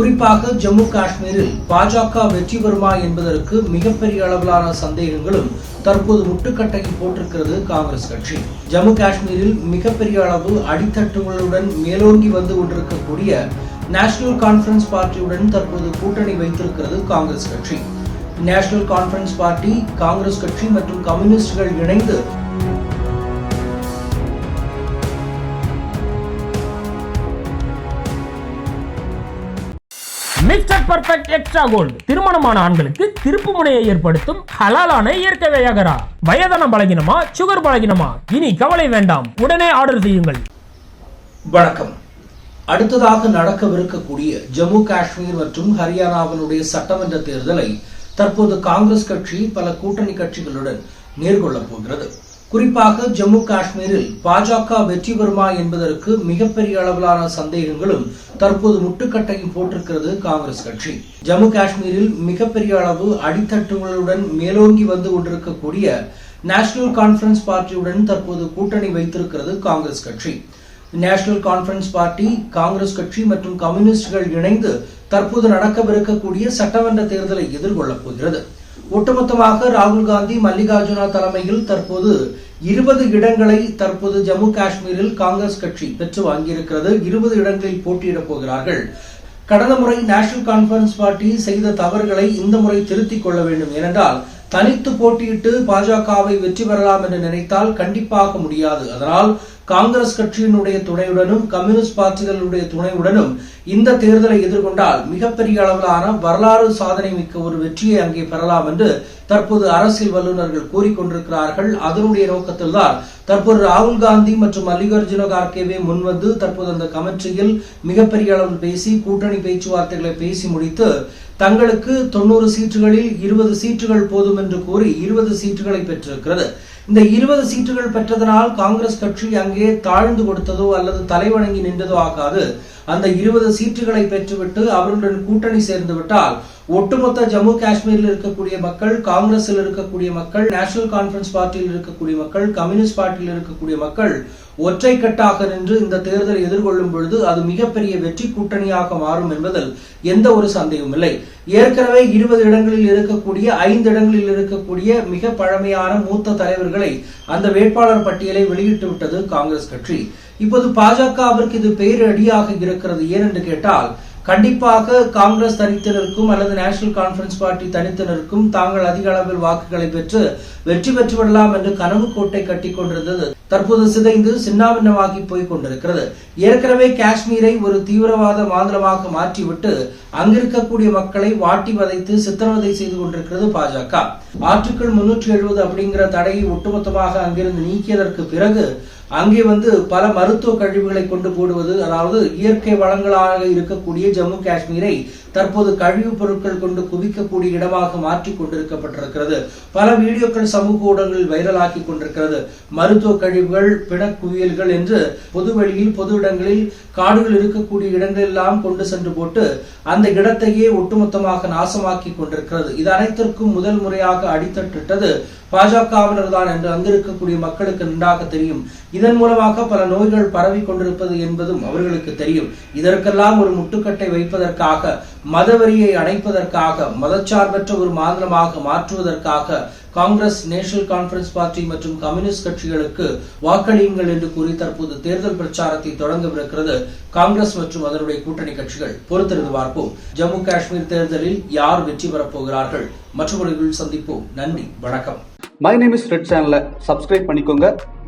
குறிப்பாக ஜம்மு காஷ்மீரில் பாஜக வெற்றி பெறுமா என்பதற்கு மிகப்பெரிய அளவிலான சந்தேகங்களும் தற்போது முட்டுக்கட்டையில் போட்டிருக்கிறது காங்கிரஸ் கட்சி. ஜம்மு காஷ்மீரில் மிகப்பெரிய அளவு அடித்தட்டுகளுடன் மேலோங்கி வந்து கொண்டிருக்கக்கூடிய நேஷனல் கான்ஃபரன்ஸ் பார்ட்டியுடன் தற்போது கூட்டணி வைத்திருக்கிறது காங்கிரஸ் கட்சி. நேஷனல் கான்ஃபரன்ஸ் பார்ட்டி காங்கிரஸ் கட்சி மற்றும் கம்யூனிஸ்டுகள் இணைந்து மிஸ்டர் பர்ஃபெக்ட் எக்ஸ்ட்ரா கோல்டு திருமணமான ஆண்களுக்கு திருப்பு முனையை ஏற்படுத்தும் ஹலாலான இயற்கை வியாகரா. வயதான பலகினமா சுகர் பலகினமா? இனி கவலை வேண்டாம். உடனே ஆர்டர் செய்யுங்கள். வணக்கம். அடுத்ததாக நடக்கவிருக்கக்கூடிய ஜம்மு காஷ்மீர் மற்றும் ஹரியானாவினுடைய சட்டமன்ற தேர்தலை தற்போது காங்கிரஸ் கட்சி பல கூட்டணி கட்சிகளுடன் நேர்கொள்ளப் போகிறது. குறிப்பாக ஜம்மு காஷ்மீரில் பாஜக வெற்றி பெறுமா என்பதற்கு மிகப்பெரிய அளவிலான சந்தேகங்களும் தற்போது முட்டுக்கட்டையும் போட்டிருக்கிறது காங்கிரஸ் கட்சி. ஜம்மு காஷ்மீரில் மிகப்பெரிய அளவு அடித்தட்டுகளுடன் மேலோங்கி வந்து கொண்டிருக்கக்கூடிய நேஷனல் கான்பரன்ஸ் பார்ட்டியுடன் தற்போது கூட்டணி வைத்திருக்கிறது காங்கிரஸ் கட்சி. நேஷனல் கான்பரன்ஸ் பார்ட்டி காங்கிரஸ் கட்சி மற்றும் கம்யூனிஸ்டுகள் இணைந்து தற்போது நடக்கவிருக்கக்கூடிய சட்டமன்ற தேர்தலை எதிர்கொள்ளப் போகிறது. ஒட்டுமொத்தமாக ராகுல் காந்தி மல்லிகார்ஜுனா தலைமையில் தற்போது இருபது இடங்களை தற்போது ஜம்மு காஷ்மீரில் காங்கிரஸ் கட்சி பெற்று வாங்கியிருக்கிறது. இருபது இடங்களில் போட்டியிடப் போகிறார்கள். கடந்த முறை நேஷனல் கான்பரன்ஸ் பார்ட்டி செய்த தவறுகளை இந்த முறை திருத்திக் கொள்ள வேண்டும். ஏனென்றால் தனித்து போட்டியிட்டு பாஜகவை வெற்றி பெறலாம் என்று நினைத்தால் கண்டிப்பாக முடியாது. அதனால் காங்கிரஸ் கட்சியினுடைய துணையுடனும் கம்யூனிஸ்ட் பார்ட்டிகளுடைய துணையுடனும் இந்த தேர்தலை எதிர்கொண்டால் மிகப்பெரிய அளவிலான வரலாறு சாதனை மிக்க ஒரு வெற்றியை அங்கே பெறலாம் என்று தற்போது அரசியல் வல்லுநர்கள் கூறிக்கொண்டிருக்கிறார்கள். அதனுடைய நோக்கத்தில்தான் தற்போது ராகுல் காந்தி மற்றும் மல்லிகார்ஜுன கார்கேவே முன்வந்து தற்போது அந்த கமிட்டியில் மிகப்பெரிய அளவில் பேசி கூட்டணி பேச்சுவார்த்தைகளை பேசி முடித்து தங்களுக்கு தொண்ணூறு சீட்டுகளில் இருபது சீட்டுகள் போதும் என்று கூறி இருபது சீட்டுகளை பெற்றிருக்கிறது. இந்த இருபது சீட்டுகள் பெற்றதனால் காங்கிரஸ் கட்சி அங்கே தாழ்ந்து கொடுத்ததோ அல்லது தலைவணங்கி நின்றதோ ஆகாது. அந்த இருபது சீட்டுகளை பெற்றுவிட்டு அவர்களுடன் கூட்டணி சேர்ந்து விட்டால் ஒட்டுமொத்த ஜம்மு காஷ்மீரில் இருக்கக்கூடிய மக்கள் காங்கிரஸில் இருக்கக்கூடிய மக்கள் நேஷனல் கான்பரன்ஸ் பார்ட்டியில் இருக்கக்கூடிய மக்கள் கம்யூனிஸ்ட் பார்ட்டியில் இருக்கக்கூடிய மக்கள் ஒற்றை கட்டாக நின்று இந்த தேர்தலை எதிர்கொள்ளும் பொழுது அது மிகப்பெரிய வெற்றி கூட்டணியாக மாறும் என்பதில் எந்த ஒரு சந்தேகமும் இல்லை. ஏற்கனவே இருபது இடங்களில் இருக்கக்கூடிய ஐந்து இடங்களில் இருக்கக்கூடிய மிக பழமையான மூத்த தலைவர்களை அந்த வேட்பாளர் பட்டியலை வெளியிட்டு விட்டது காங்கிரஸ் கட்சி. இப்போது பாஜகவிற்கு இது பேரடியாக இருக்கிறது ஏனென்று கேட்டால் கண்டிப்பாக காங்கிரஸ் தனித்தினருக்கும் அல்லது நேஷனல் கான்பரன்ஸ் பார்ட்டி தனித்தினருக்கும் தாங்கள் அதிக அளவில் வாக்குகளை பெற்று வெற்றி பெற்று விடலாம் என்று கனவு கோட்டை கட்டி கொண்டிருந்தது. தற்போது சிதைந்து சின்னாபின்னமாகி போய் கொண்டிருக்கிறது. ஏற்கனவே காஷ்மீரை ஒரு தீவிரவாத மாநிலமாக மாற்றிவிட்டு அங்கிருக்கக்கூடிய மக்களை வாட்டி வதைத்து சித்திரவதை செய்து கொண்டிருக்கிறது பாஜக. ஆர்டிகிள் முன்னூற்றி எழுபது அப்படிங்கிற தடையை ஒட்டுமொத்தமாக அங்கிருந்து நீக்கியதற்கு பிறகு அங்கே வந்து பல மருத்துவ கழிவுகளை கொண்டு போடுவது அதாவது இயற்கை வளங்களாக இருக்கக்கூடிய ஜம்மு காஷ்மீரை தற்போது கழிவுப் பொருட்கள் கொண்டு குவிக்கக்கூடிய இடமாக மாற்றி கொண்டிருக்கப்பட்டிருக்கிறது. பல வீடியோக்கள் சமூக ஊடகங்களில் வைரலாக்கி கொண்டிருக்கிறது. மருத்துவ கழிவுகள் பிணக்குவியல்கள் என்று பொது வெளியில் பொது இடங்களில் காடுகள் இருக்கக்கூடிய இடங்களெல்லாம் கொண்டு சென்று போட்டு அந்த இடத்தையே ஒட்டுமொத்தமாக நாசமாக்கி கொண்டிருக்கிறது. இது அனைத்திற்கும் முதல் முறையாக அடித்தட்டிட்டது பாஜகவினர் தான் என்று அங்கிருக்கக்கூடிய மக்களுக்கு நன்றாக தெரியும். இதன் மூலமாக பல நோய்கள் பரவி கொண்டிருப்பது என்பதும் அவர்களுக்கு தெரியும். இதற்கெல்லாம் ஒரு முட்டுக்கட்டை வைப்பதற்காக மதவெறியை அணைப்பதற்காக மதச்சார்பற்ற ஒரு மாநிலமாக மாற்றுவதற்காக காங்கிரஸ் நேஷனல் கான்பரன்ஸ் பார்ட்டி மற்றும் கம்யூனிஸ்ட் கட்சிகளுக்கு வாக்களியுங்கள் என்று கூறி தற்போது தேர்தல் பிரச்சாரத்தை தொடங்கவிருக்கிறது காங்கிரஸ் மற்றும் அதனுடைய கூட்டணி கட்சிகள். பொறுத்திருந்து பார்ப்போம். ஜம்மு காஷ்மீர் தேர்தலில் யார் வெற்றி பெறப் போகிறார்கள்? மற்றவர்கள் சந்திப்போம். நன்றி. வணக்கம். மை நேம் இஸ் ரெட் சேனலை சப்ஸ்கிரைப் பண்ணிக்கோங்க.